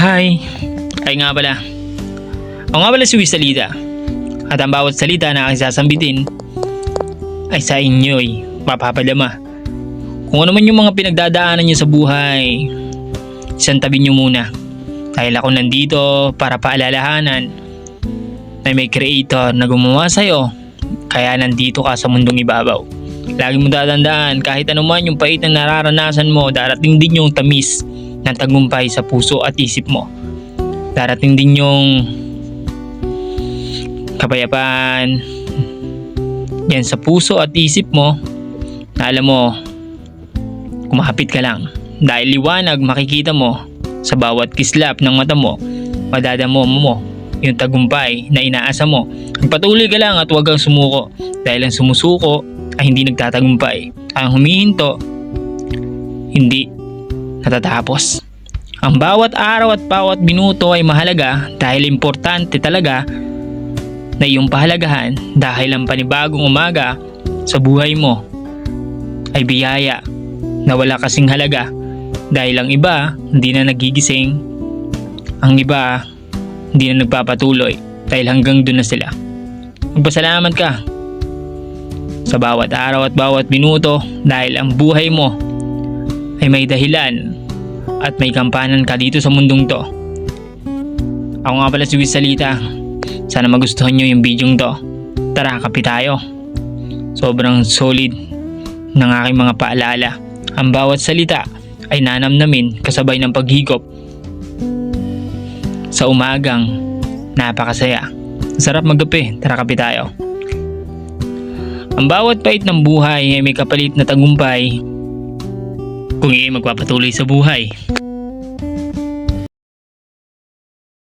Hi! Ay nga pala. Ako nga pala si Wisalita. At ang bawat salita na aking sasambitin ay sa inyo'y mapapadama. Kung ano man yung mga pinagdadaanan nyo sa buhay, isang tabi nyo muna. Dahil ako nandito para paalalahanan na may creator na gumawa sa'yo kaya nandito ka sa mundong ibabaw. Lagi mo tatandaan kahit anuman yung pait na nararanasan mo, darating din yung tamis ng tagumpay sa puso at isip mo. Darating din yung kapayapaan. Yan sa puso at isip mo na alam mo kumapit ka lang. Dahil liwanag makikita mo sa bawat kislap ng mata mo madadamo mo yung tagumpay na inaasa mo. Magpatuloy ka lang at huwag kang sumuko. Dahil ang sumusuko ay hindi nagtatagumpay. Ang humihinto hindi natatapos. Ang bawat araw at bawat minuto ay mahalaga dahil importante talaga na iyong pahalagahan dahil ang panibagong umaga sa buhay mo ay biyaya na wala kasing halaga dahil ang iba hindi na nagigising ang iba hindi na nagpapatuloy dahil hanggang doon na sila. Magpasalamat ka sa bawat araw at bawat minuto dahil ang buhay mo ay may dahilan at may kampanan ka dito sa mundong to. Ako nga pala si Wiz Salita. Sana magustuhan nyo yung video to. Tara, kape tayo. Sobrang solid ng aking mga paalala. Ang bawat salita ay nanamnamin kasabay ng paghigop sa umagang napakasaya. Sarap magkape, tara kape tayo. Ang bawat pait ng buhay ay may kapalit na tagumpay kung iyon magpapatuloy sa buhay.